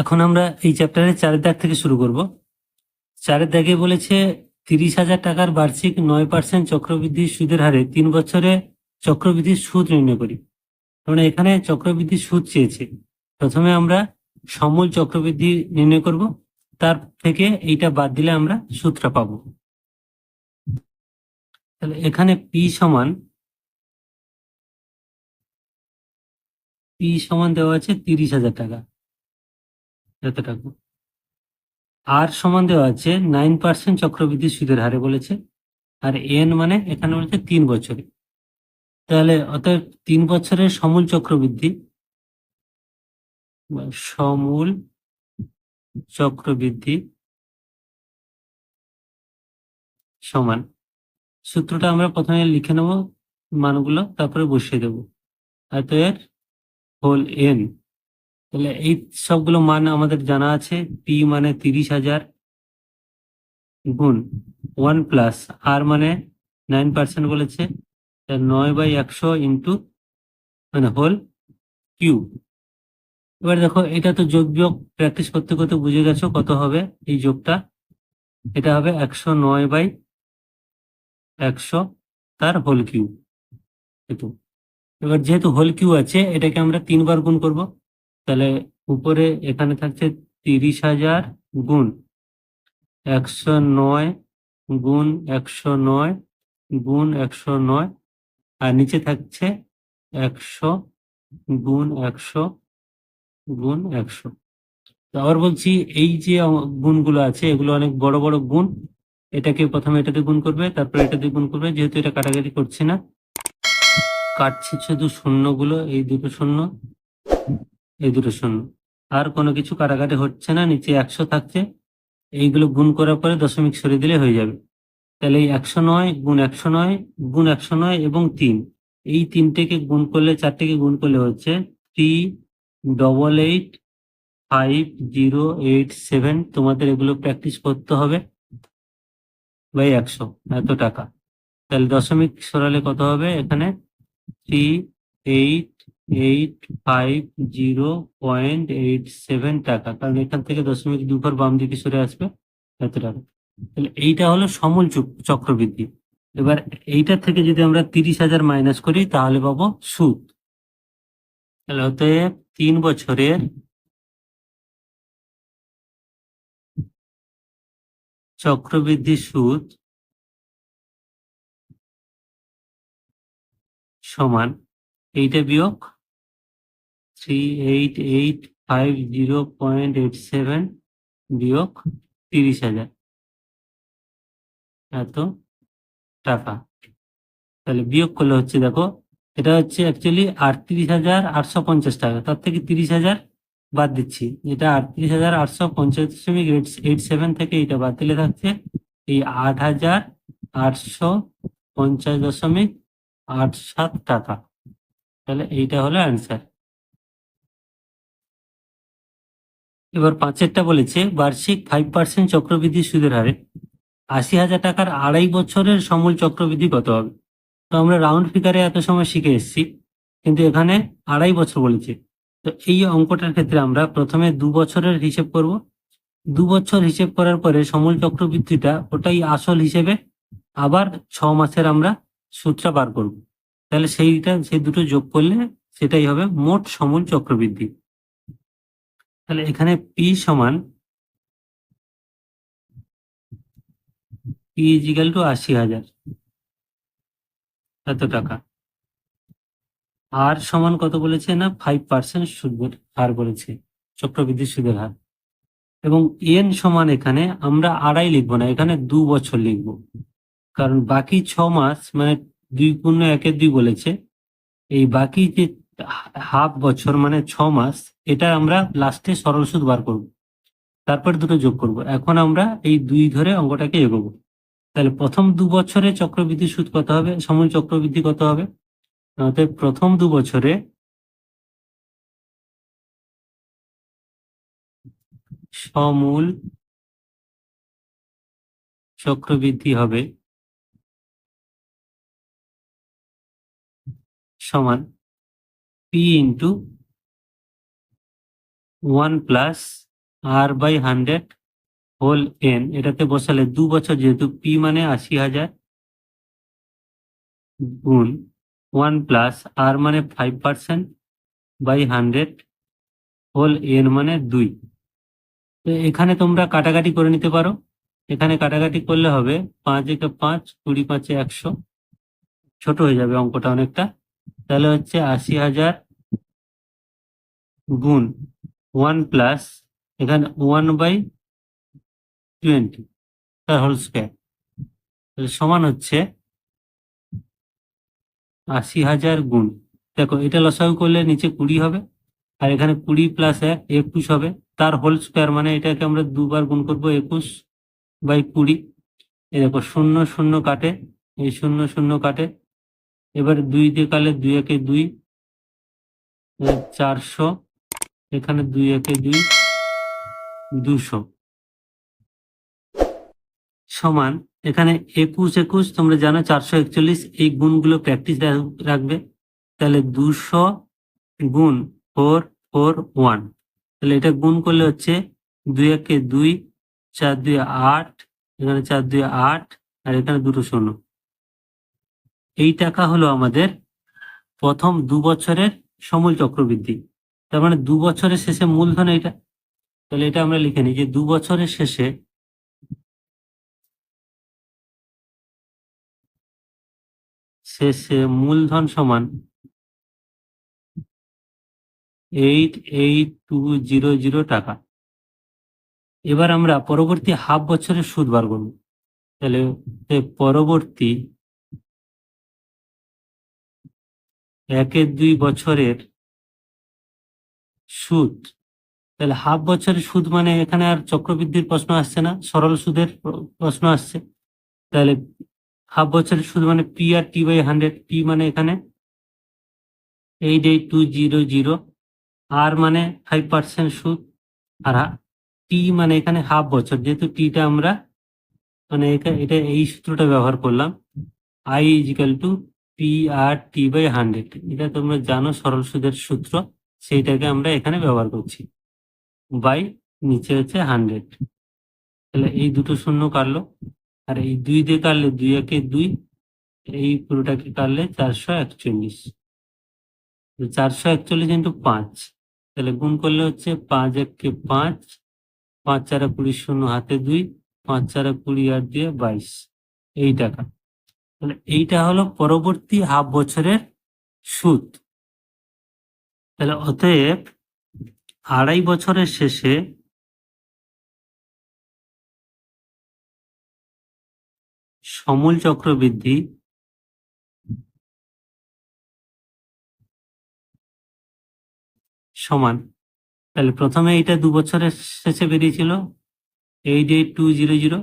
এখন আমরা এই চ্যাপ্টারের চারের দাগ থেকে শুরু করব। চারের দাগে বলেছে, তিরিশ হাজার টাকার বার্ষিক নয় পার্সেন্ট চক্রবৃদ্ধি সুদের হারে তিন বছরে চক্রবৃদ্ধির সুদ নির্ণয় করি। মানে এখানে চক্রবৃদ্ধির সুদ চেয়েছে। প্রথমে আমরা সমূল চক্রবৃদ্ধি নির্ণয় করব। তার থেকে এইটা বাদ দিলে আমরা সুদটা পাবো। তাহলে এখানে পি সমান পি সমান দেওয়া আছে তিরিশ হাজার টাকা। এত টাকা আর সমান দেওয়া আছে নাইন পার্সেন্ট চক্রবৃদ্ধি সুদের হারে বলেছে। আর এন মানে এখানে বলেছে তিন বছরে। তাহলে অতএব তিন বছরের সমূল চক্রবৃদ্ধি সমূল চক্রবৃদ্ধি সমান, সূত্রটা আমরা প্রথমে লিখে নেব মানগুলো, তারপরে বসিয়ে দেব। অতএব হোল এন তাহলে এই সবগুলো মান আমাদের জানা আছে পি মানে তিরিশ হাজার গুণ ওয়ান প্লাস আর মানে নাইন পার্সেন্ট বলেছে নয় বাই একশো ইন্টু মানে হোল কিউ এবার দেখো, এটা তো যোগ বিয়োগ প্র্যাকটিস করতে করতে বুঝে গেছো কত হবে, এই যোগটা। এটা হবে একশো নয় বাই একশো, তার হোল কিউ এবার যেহেতু হোল কিউ আছে, এটাকে আমরা তিনবার গুণ করব। তাহলে উপরে এখানে থাকছে তিরিশ হাজার গুণ একশো নয় গুণ একশো নয় গুণ একশো নয়, আর নিচে থাকছে একশো গুণ একশো গুণ একশো। আবার বলছি এই যে গুণগুলো আছে, এগুলো অনেক বড় বড় গুণ, এটাকে প্রথমে এটাতে গুণ করবে, তারপরে এটাতে গুণ করবে, যেহেতু এটা কাটাকাটি করছে না, কাটছে শুধু শূন্যগুলো, এই দুটো শূন্য। এই দুটো শূন্য আর কোনো কিছু কাটাকাটি হচ্ছে না, নিচে একশো থাকছে, এইগুলো গুণ করার পরে দশমিক সরিয়ে দিলে হয়ে যাবে। তাহলে এই একশো নয় গুণ একশো নয় গুণ একশো নয় এবং তিন, এই তিনটেকে গুণ করলে, চারটেকে গুণ করলে হচ্ছে three double eight five zero eight seven তোমাদের এগুলো প্র্যাকটিস করতে হবে বাই একশো, এত টাকা। তাহলে দশমিক সরালে কত হবে? এখানে three eight eight five zero point eight seven টাকা। কারণ এখান থেকে দশমিক দুঘর বাম দিকে সরে আসবে এত টাকা তাহলে এইটা হলো সমূল চক- চক্রবৃদ্ধি। এবার এইটা থেকে যদি আমরা তিরিশ হাজার মাইনাস করি, তাহলে পাবো সুদ। তাহলে অতএব তিন বছরের চক্রবৃদ্ধি সুদ সমান এইটা বিয়োগ three eight eight five zero point eight seven বিয়োগ তিরিশ হাজার। এত টাকা। তাহলে বিয়োগ করলে হচ্ছে দেখো, এটা হচ্ছে অ্যাকচুয়ালি আটত্রিশ হাজার আটশো পঞ্চাশ টাকা। তার থেকে তিরিশ হাজার বাদ দিচ্ছি। যেটা আটত্রিশ হাজার আটশো পঞ্চাশ দশমিক এইট সেভেন থেকে এইটা বাদ দিলে থাকছে এই আট হাজার আটশো পঞ্চাশ দশমিক আট সাত টাকা। তাহলে এইটা হলো অ্যান্সার এবার পাঁচেরটা বলেছে, বার্ষিক ফাইভ পার্সেন্ট চক্রবৃদ্ধি সুদের হারে। আশি হাজার টাকার আড়াই বছরের সমূল চক্রবৃদ্ধি কত হবে? তো আমরা রাউন্ড ফিগারে এত সময় শিখে এসেছি, কিন্তু এখানে আড়াই বছর বলেছে। তো এই অঙ্কটার ক্ষেত্রে আমরা প্রথমে দু বছরের হিসেব করব। দু বছর হিসেব করার পরে সমূল চক্রবৃদ্ধিটা ওটাই আসল হিসেবে আবার ছ মাসের আমরা সূত্রা বার করব। তাহলে সেইটা, সেই দুটো যোগ করলে সেটাই হবে মোট সমূল চক্রবৃদ্ধি। তাহলে এখানে পি সমান পি ইজিক্যাল টু আশি হাজার। এত টাকা। আর সমান কত বলেছে না? ফাইভ পার্সেন্ট সুদের হার বলেছে চক্রবৃদ্ধি সুদের হার। এবং এন সমান এখানে আমরা আড়াই লিখব না, এখানে দু বছর লিখব। কারণ বাকি ছ মাস মানে দুই পূর্ণ একের দুই বলেছে, এই বাকি যে হাফ বছর মানে ছ মাস, এটা আমরা লাস্টে সরল সুদ বার করব। তারপর দুটো যোগ করব। এখন আমরা এই দুই ধরে অঙ্কটাকে এগোবো। তাহলে প্রথম দু বছরে চক্রবৃদ্ধি সুদ কত হবে? সমূল চক্রবৃদ্ধি কত হবে? প্রথম দু বছরে সমূল চক্রবৃদ্ধি হবে সমান p into one plus r by hundred whole n এটাতে বসালে দু বছর যেহেতু পি মানে আশি হাজার গুণ ওয়ান প্লাস আর মানে five percent by hundred whole n মানে দুই। তো এখানে তোমরা কাটাকাটি করে নিতে পারো। এখানে কাটাকাটি করলে হবে পাঁচ একে পাঁচ কুড়ি পাঁচে একশো। ছোট হয়ে যাবে অঙ্কটা অনেকটা। তাহলে হচ্ছে আশি হাজার গুণ ওয়ান প্লাস এখানে ওয়ান বাই টোয়েন্টি তার হোল স্কোয়ার তাহলে সমান হচ্ছে আশি হাজার গুণ। দেখো, এটা লসাগু করলে নিচে কুড়ি হবে, আর এখানে কুড়ি প্লাস এক, একুশ হবে। তার হোল স্কোয়ার মানে এটাকে আমরা দুবার গুণ করব একুশ বাই কুড়ি। এই দেখো, শূন্য শূন্য কাটে, এই শূন্য শূন্য কাটে এবার দুই দিয়ে কালে দুই একে দুই চারশো, এখানে দুই একে দুই, দুশো। সমান, এখানে একুশ একুশ, তোমরা জানো চারশো একচল্লিশ, এই গুণগুলো প্র্যাকটিস রাখবে। তাহলে দুশো গুণ ফোর ফোর ওয়ান তাহলে এটা গুণ করলে হচ্ছে দুই একে দুই, চার দুই আট, এখানে চার দুই আট, আর এখানে দুটো শূন্য। এই টাকা হলো আমাদের প্রথম দু বছরের সমূল চক্রবৃদ্ধি। তার মানে দু বছরের শেষে মূলধন এটা তাহলে এটা আমরা লিখে নিই যে দু বছরের শেষে শেষে মূলধন সমান eight eight two zero zero টাকা। এবার আমরা পরবর্তী হাফ বছরের সুদ বার করব। তাহলে পরবর্তী একের দুই বছরের সুদ। তাহলে হাফ বছরের সুদ মানে এখানে আর চক্রবৃদ্ধির প্রশ্ন আসছে না, সরল সুদের প্র- প্রশ্ন আসছে। তাহলে হাফ বছরের সুদ মানে p r t by hundred p মানে এখানে eight eight two zero zero r মানে ফাইভ পার্সেন্ট সুদ, আর টি মানে এখানে হাফ বছর। যেহেতু টিটা আমরা মানে এটা এই সূত্রটা ব্যবহার করলাম I equal to p r t by hundred এটা তোমরা জানো সরল সুদের সূত্র, সেইটাকে আমরা এখানে ব্যবহার করছি। বাই নিচে হচ্ছে হান্ড্রেড তাহলে এই দুটো শূন্য কাটলো, আর এই দুই দিয়ে কাটলে দুই একে দুই, এই পুরোটাকে কাটলে চারশো একচল্লিশ। চারশো একচল্লিশ ইন্টু পাঁচ। তাহলে গুণ করলে হচ্ছে পাঁচ এককে পাঁচ পাঁচ চারে কুড়ি শূন্য, হাতে দুই, পাঁচ চারে কুড়ি আর দিয়ে বাইশ। এই টাকা তাহলে এইটা হলো পরবর্তী হাফ বছরের সুদ। তাহলে অতএব আড়াই বছরের শেষে সমূল চক্রবৃদ্ধি সমান। তাহলে প্রথমে এইটা দু বছরের শেষে বেরিয়েছিল eight eight two zero zero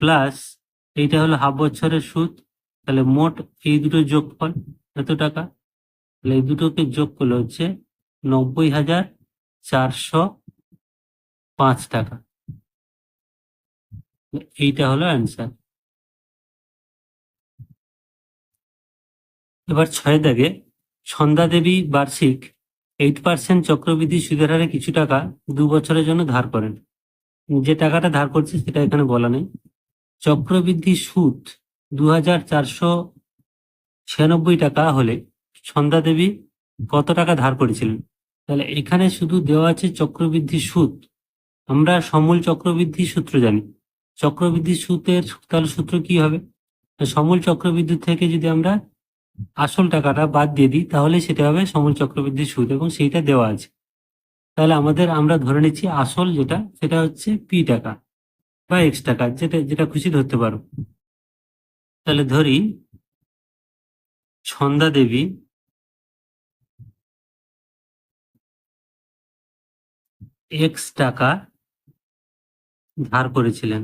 plus এইটা হলো হাফ বছরের সুদ। তাহলে মোট এই দুটো যোগ যোগফল এত টাকা? তাহলে এই দুটোকে যোগ করলে হচ্ছে নব্বই হাজার চারশো পাঁচ টাকা। এইটা হলো অ্যান্সার এবার ছয় দাগে, সন্ধ্যা দেবী বার্ষিক এইট পার্সেন্ট চক্রবৃদ্ধি সুদের হারে কিছু টাকা দু বছরের জন্য ধার করেন। যে টাকাটা ধার করছে সেটা এখানে বলা নেই। চক্রবৃদ্ধি সুদ দু হাজার চারশো ছিয়ানব্বই টাকা হলে সন্ধ্যা দেবী কত টাকা ধার করেছিলেন? তাহলে এখানে শুধু দেওয়া আছে চক্রবৃদ্ধি সুদ। আমরা সমূল চক্রবৃদ্ধি সূত্র জানি। চক্রবৃদ্ধি সুদের তাহলে সূত্র কি হবে? সমূল চক্রবৃদ্ধি থেকে যদি আমরা আসল টাকাটা বাদ দিয়ে দিই, তাহলে সেটা হবে সমূল চক্রবৃদ্ধি সুদ এবং সেইটা দেওয়া আছে। তাহলে আমাদের আমরা ধরে নিচ্ছি আসল যেটা, সেটা হচ্ছে পি টাকা বা এক্স টাকা, যেটা যেটা খুশি ধরতে পারো। তাহলে ধরি সন্ধ্যা দেবী এক্স টাকা ধার করেছিলেন।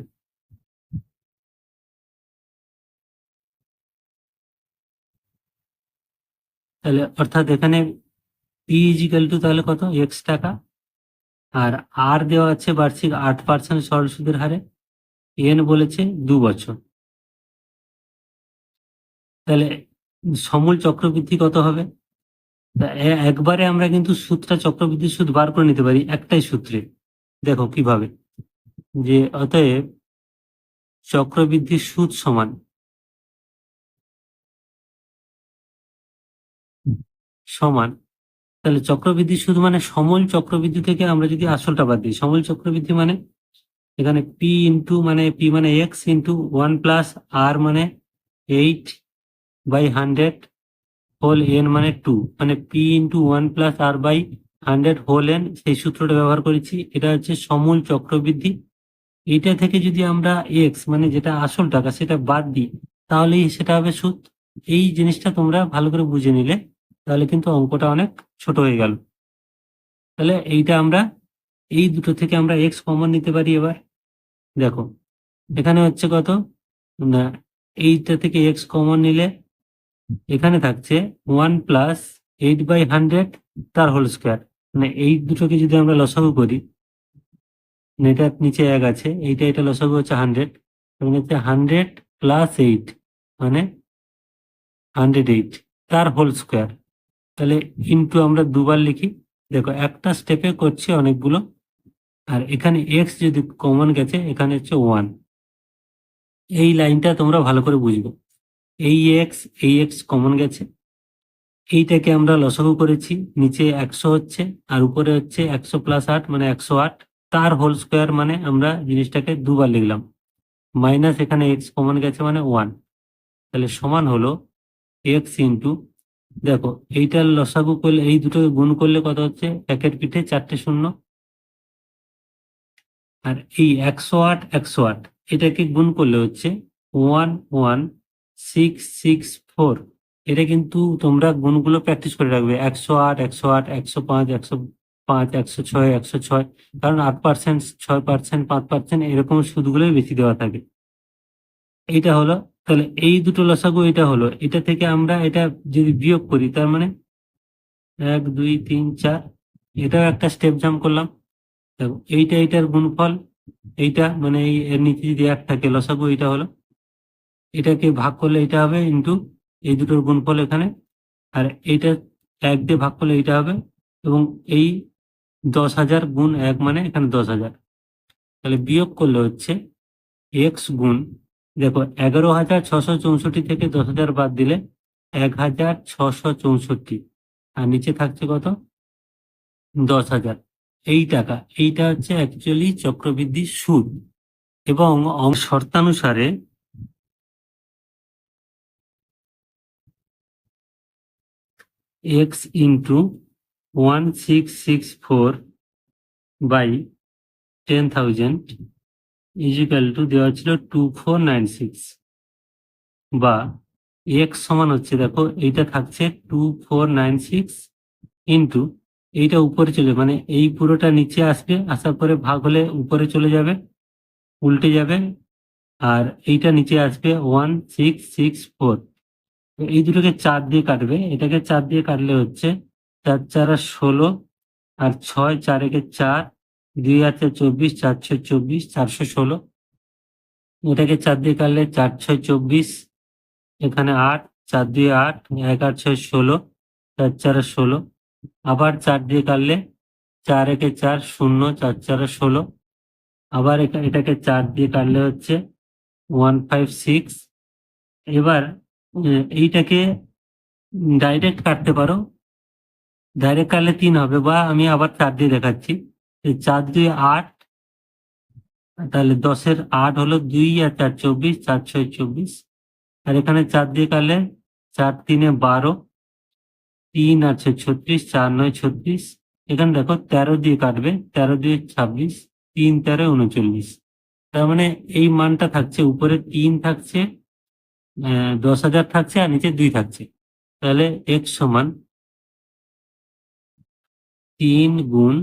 তাহলে অর্থাৎ এখানে পি ইজিক্যাল টু তাহলে কত? এক্স টাকা। আর আর দেওয়া আছে বার্ষিক আট পার্সেন্ট সরল সুদের হারে। এন বলেছে দু বছর। তাহলে সমূল চক্রবৃদ্ধি কত হবে? একবারে আমরা কিন্তু সুদটা চক্রবৃদ্ধি সুদ বার করে নিতে পারি একটাই সূত্রে। দেখো কীভাবে। যে অতএব চক্রবৃদ্ধির সুদ সমান সমান, তাহলে চক্রবৃদ্ধি সুদ মানে সমল চক্রবৃদ্ধি থেকে আমরা যদি আসলটা বাদ দিই, সমল চক্রবৃদ্ধি মানে এখানে পি ইন্টু মানে পি মানে x into one plus r মানে eight by hundred whole n মানে টু মানে p into one plus r by hundred whole n সেই সূত্রটা ব্যবহার করেছি। এটা হচ্ছে সমূল চক্রবৃদ্ধি। এইটা থেকে যদি আমরা এক্স মানে যেটা আসল টাকা, সেটা বাদ দিই, তাহলেই সেটা হবে সুদ। এই জিনিসটা তোমরা ভালো করে বুঝে নিলে, তাহলে কিন্তু অঙ্কটা অনেক ছোট হয়ে গেল। তাহলে এইটা আমরা, এই দুটো থেকে আমরা এক্স কমন নিতে পারি এবার। দেখো, এখানে হচ্ছে কত? না, এইটা থেকে এক্স কমন নিলে এখানে থাকছে one plus eight by hundred তার হোল স্কোয়ার মানে এই দুটোকে যদি আমরা লসাগু করি এটার নিচে এক আছে, এইটা এটা লসাগু হচ্ছে হান্ড্রেড এবং হচ্ছে হান্ড্রেড প্লাস এইট মানে হান্ড্রেড এইট তার হোল স্কোয়ার তাহলে ইনটু আমরা দুবার লিখি, দেখো একটা স্টেপে করছি অনেকগুলো, আর এখানে এক্স যদি কমন গেছে, এখানে হচ্ছে ওয়ান এই লাইনটা তোমরা ভালো করে বুঝবে। এই এক্স এই এক্স কমন গেছে। এইটাকে আমরা লসাগু করেছি, নিচে একশো হচ্ছে, আর উপরে হচ্ছে একশো প্লাস আট মানে একশো আট। তার হোল স্কোয়ার মানে আমরা জিনিসটাকে দুবার লিখলাম। মাইনাস এখানে এক্স কমন গেছে মানে ওয়ান তাহলে সমান হলো এক্স ইন্টু দেখো, এইটার লসাগু করলে, এই দুটো গুণ করলে কত হচ্ছে? একের পিঠে চারটে শূন্য। আর এই একশো আট একশো আট, এটাকে গুণ করলে হচ্ছে one one six six four এটা কিন্তু তোমরা গুণগুলো প্র্যাকটিস করে রাখবে। একশো আট একশো আট, একশো পাঁচ একশো পাঁচ, একশো ছয় একশো ছয়। কারণ আট পার্সেন্ট ছয় পার্সেন্ট পাঁচ পার্সেন্ট এরকম সুদগুলোই বেশি দেওয়া থাকে। এইটা হলো, তাহলে এই দুটো লসাগু এটা হলো। এটা থেকে আমরা এটা যদি বিয়োগ করি, তার মানে এক, দুই, তিন, চার। এটাও একটা স্টেপ জাম্প করলাম। দেখো, এইটা এইটার গুণফল, এইটা মানে এই এর নিচে যদি এক থাকে, লসাগু এটা হলো। এটাকে ভাগ করলে এটা হবে ইন্টু এই দুটোর গুণফল এখানে। আর এইটা এক দিয়ে ভাগ করলে এইটা হবে এবং এই দশ হাজার গুণ এক মানে এখানে দশ হাজার। তাহলে বিয়োগ করলে হচ্ছে এক্স গুণ, দেখো এগারো হাজার ছশো চৌষট্টি থেকে দশ হাজার বাদ দিলে এক হাজার ছশো চৌষট্টি। আর নিচে থাকছে কত? দশ হাজার। এই টাকা, এইটা হচ্ছে অ্যাকচুয়ালি চক্রবৃদ্ধি সুদ। এবং শর্তানুসারে x into one six six four by ten thousand equal to দেওয়া ছিল টু ফোর নাইন সিক্স বা এক্স সমান হচ্ছে, দেখো, এইটা থাকছে two four nine six into এইটা উপরে চলে মানে এই পুরোটা নিচে আসবে, আসার পরে ভাগ হলে উপরে চলে যাবে, উল্টে যাবে, আর এইটা নিচে আসবে ওয়ান সিক্স সিক্স ফোর এই দুটোকে চার দিয়ে কাটবে। এটাকে চার দিয়ে কাটলে হচ্ছে চার চারা ষোলো আর ছয় চার একে চার, দুই আছে চব্বিশ, চার ছয় চব্বিশ, চারশো ষোলো। এটাকে চার দিয়ে কাটলে চার ছয় চব্বিশ, এখানে আট, চার দুই আট, এক আট ছয় ষোলো, চার চারে ষোলো। আবার চার দিয়ে কাটলে চার একে চার শূন্য, চার চারে ষোলো। আবার এটাকে চার দিয়ে কাটলে হচ্ছে ওয়ান ফাইভ সিক্স। এবার এইটাকে ডাইরেক্ট কাটতে পারো। ডাইরেক্ট কাটলে তিন হবে বা আমি আবার চার দিয়ে দেখাচ্ছি। এই চার দুই আট, তাহলে দশের আট হলো দুই আর চার চব্বিশ, চার ছয় চব্বিশ। আর এখানে চার দিয়ে কাটলে চার তিনে বারো, তিন আছে ছত্রিশ, চার নয় ছত্রিশ। এখানে দেখো তেরো দিয়ে কাটবে, তেরো দিয়ে ছাব্বিশ, তিন তেরো উনচল্লিশ। তার মানে এই মানটা থাকছে, উপরে তিন থাকছে দশ হাজার থাকছে আর নিচে দুই থাকছে। তাহলে এক্স সমান তিন গুণ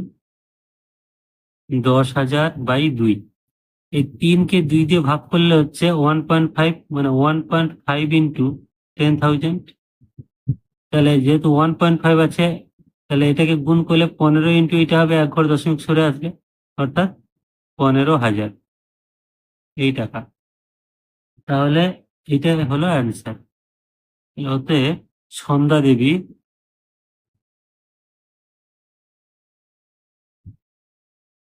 দশ হাজার বাই দুই। এই তিনকে দুই দিয়ে ভাগ করলে হচ্ছে ওয়ান পয়েন্ট ফাইভ মানে one point five into ten thousand তাহলে যেহেতু ওয়ান পয়েন্ট ফাইভ আছে, তাহলে এটাকে গুণ করলে পনেরো ইন্টু এটা হবে এক ঘর দশমিক সরে আসবে, অর্থাৎ পনেরো হাজার। এই টাকা। তাহলে এটা হলো অ্যান্সার ওতে সন্ধ্যা দেবী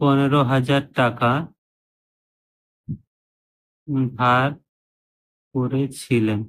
পনেরো হাজার টাকা ধার করেছিলেন।